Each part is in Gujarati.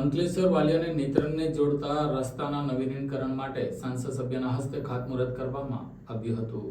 અંકલેશ્વર વાલિયાને નેત્રને જોડતા રસ્તાના નવીનીકરણ માટે સાંસદ સભ્યના હસ્તે ખાતમુહૂર્ત કરવામાં આવ્યું હતું.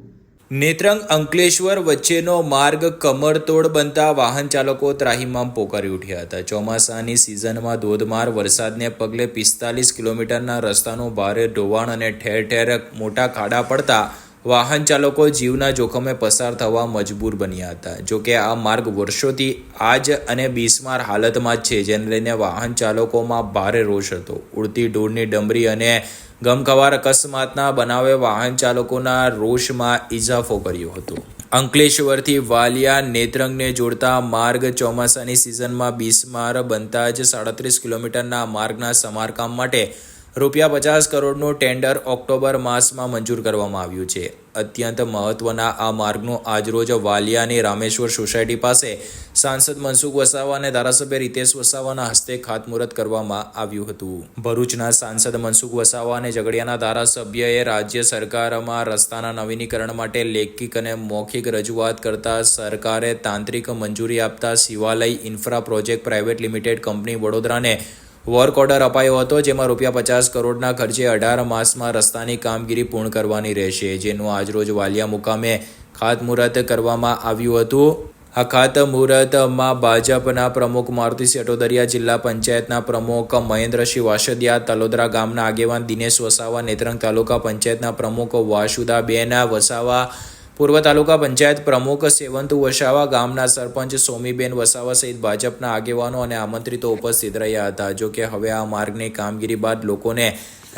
નેત્રંગ અંકલેશ્વર વચ્ચેનો માર્ગ કમરતોડ બનતા વાહન ચાલકો ત્રાહીમામ પોકારી ઉઠ્યા હતા. ચોમાસાની સિઝનમાં ધોધમાર વરસાદને પગલે પિસ્તાલીસ કિલોમીટરના રસ્તાનું ભારે ધોવાણ અને ઠેર ઠેર મોટા ખાડા પડતા વાહન ચાલકો જીવના જોખમે પસાર થવા મજબૂર બન્યા હતા. જોકે આ માર્ગ વર્ષોથી આજ અને બિસ્માર હાલતમાં જ છે, જેને લઈને વાહન ચાલકોમાં ભારે રોષ હતો. ઉડતી ઢોરની ડમરી અને ગમખવાર અકસ્માતના બનાવે વાહન ચાલકોના રોષમાં ઇજાફો કર્યો હતો. અંકલેશ્વરથી વાલિયા નેત્રંગને જોડતા માર્ગ ચોમાસાની સિઝનમાં બિસ્માર બનતા જ સાડત્રીસ કિલોમીટરના માર્ગના સમારકામ માટે રૂપિયા પચાસ કરોડનું ટેન્ડર ઓક્ટોબર માસમાં મંજૂર કરવામાં આવ્યું છે. અત્યંત મહત્વના આ માર્ગનું આજરોજ વાલિયાની રામેશ્વર સોસાયટી પાસે સાંસદ મનસુખ વસાવા અને ધારાસભ્ય રીતેશ વસાવાના હસ્તે ખાતમુહૂર્ત કરવામાં આવ્યું હતું. ભરૂચના સાંસદ મનસુખ વસાવા અને ઝઘડિયાના ધારાસભ્યએ રાજ્ય સરકારમાં રસ્તાના નવીનીકરણ માટે લેખિક અને મૌખિક રજૂઆત કરતા સરકારે તાંત્રિક મંજૂરી આપતા Shivalay infra project private limited company વડોદરાને work order અપાયો હતો, જેમાં રૂપિયા પચાસ કરોડના ખર્ચે અઢાર માસમાં રસ્તાની કામગીરી પૂર્ણ કરવાની રહેશે, જેનું આજરોજ વાલિયા મુકામે ખાતમુહૂર્ત કરવામાં આવ્યું હતું. આ ખાતમુહૂર્તમાં ભાજપના પ્રમુખ મારુતિ સેટોદરિયા, જિલ્લા પંચાયતના પ્રમુખ મહેન્દ્રસિંહ વાસદિયા, તલોદરા ગામના આગેવાન દિનેશ વસાવા, નેત્રંગ તાલુકા પંચાયતના પ્રમુખ વાસુદાબેન વસાવા પૂર્વ તાલુકા પંચાયત પ્રમુખ સેવંતુ વસાવા ગામના સરપંચ સોમીબેન વસાવા સહિત ભાજપના આગેવાનો અને આમંત્રિતો ઉપસ્થિત રહ્યા હતા. જો કે હવે આ માર્ગની કામગીરી બાદ લોકોને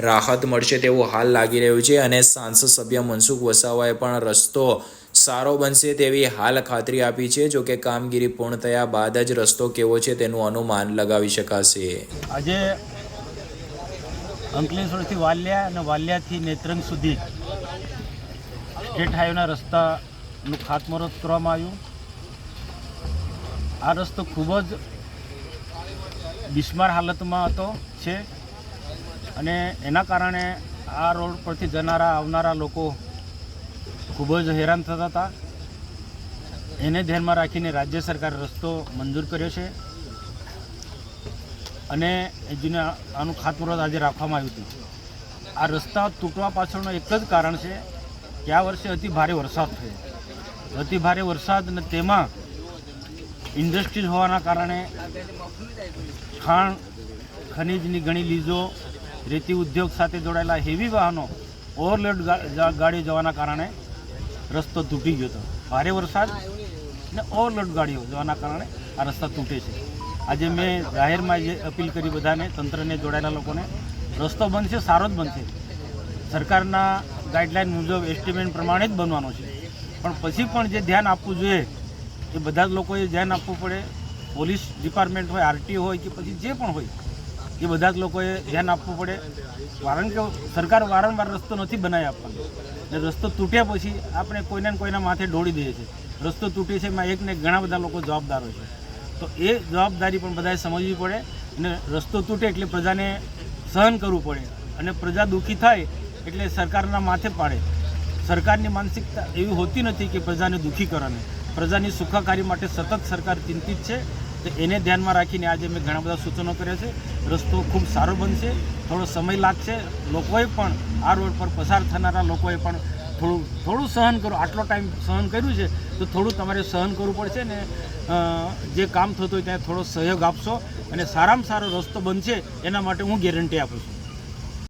રાહત મળશે તેવું હાલ લાગી રહ્યું છે અને સાંસદ સભ્ય મનસુખ વસાવાએ પણ રસ્તો સારો બનશે તેવી હાલ ખાતરી આપી છે. જો કે કામગીરી પૂર્ણ થયા બાદ જ રસ્તો કેવો છે તેનું અનુમાન લગાવી શકાશે. આજે અંકલેશ્વરથી વાલિયા અને વાલિયાથી નેત્રંગ સુધી સ્ટેટ હાઈવેના રસ્તાનું ખાતમુહૂર્ત કરવામાં આવ્યું. આ રસ્તો ખૂબ જ બિસ્માર હાલતમાં હતો છે અને એના કારણે આ રોડ પરથી જનારા, આવનારા લોકો ખૂબ જ હેરાન થતા હતા. એને ધ્યાનમાં રાખીને રાજ્ય સરકારે રસ્તો મંજૂર કર્યો છે અને જેને આનું ખાતમુહૂર્ત આજે રાખવામાં આવ્યું હતું. આ રસ્તા તૂટવા પાછળનું એક જ કારણ છે આ વર્ષે અતિ ભારે વરસાદ થયો. અતિ ભારે વરસાદ અને તેમાં ઇન્ડસ્ટ્રીઝ હોવાના કારણે ખાણ, ખનીજની ઘણી લીઝો, રેતી ઉદ્યોગ સાથે જોડાયેલા હેવી વાહનો ઓવરલોડ ગાડીઓ જવાના કારણે રસ્તો તૂટી ગયો હતો. ભારે વરસાદ અને ઓવરલોડ ગાડીઓ જવાના કારણે આ રસ્તા તૂટે છે. આજે મેં જાહેરમાં જે અપીલ કરી બધાને, તંત્રને, જોડાયેલા લોકોને, રસ્તો બનશે સારો જ બનશે સરકારના ગાઈડલાઇન મુજબ એસ્ટિમેટ પ્રમાણે જ બનવાનો છે. પણ પછી પણ જે ધ્યાન આપવું જોઈએ, એ બધા જ લોકોએ ધ્યાન આપવું પડે. પોલીસ ડિપાર્ટમેન્ટ હોય આરટીઓ હોય કે પછી જે પણ હોય, એ બધા જ લોકોએ ધ્યાન આપવું પડે. કારણ કે સરકાર વારંવાર રસ્તો નથી બનાવી આપવાનો. ને રસ્તો તૂટ્યા પછી આપણે કોઈને કોઈના માથે ઢોળી દઈએ છીએ. રસ્તો તૂટે છે એમાં એકને ઘણા બધા લોકો જવાબદાર હોય છે. તો એ જવાબદારી પણ બધાએ સમજવી પડે. અને રસ્તો તૂટે એટલે પ્રજાને સહન કરવું પડે. અને પ્રજા દુઃખી થાય એટલે સરકારના માથે પાડે. સરકારની માનસિકતા એવી હોતી નથી કે પ્રજાને દુઃખી કરવાની. પ્રજાની સુખાકારી માટે સતત સરકાર ચિંતિત છે. તો એને ધ્યાનમાં રાખીને આજે મેં ઘણા બધા સૂચનો કર્યા છે. રસ્તો ખૂબ સારો બનશે, થોડો સમય લાગશે. લોકોએ પણ આ રોડ પર પસાર થનારા લોકોએ પણ થોડું થોડું સહન કરો. આટલો ટાઈમ સહન કર્યું છે, તો થોડું તમારે સહન કરવું પડશે ને જે કામ થતું હોય ત્યાં થોડો સહયોગ આપશો અને સારામાં સારો રસ્તો બનશે, એના માટે હું ગેરંટી આપું છું.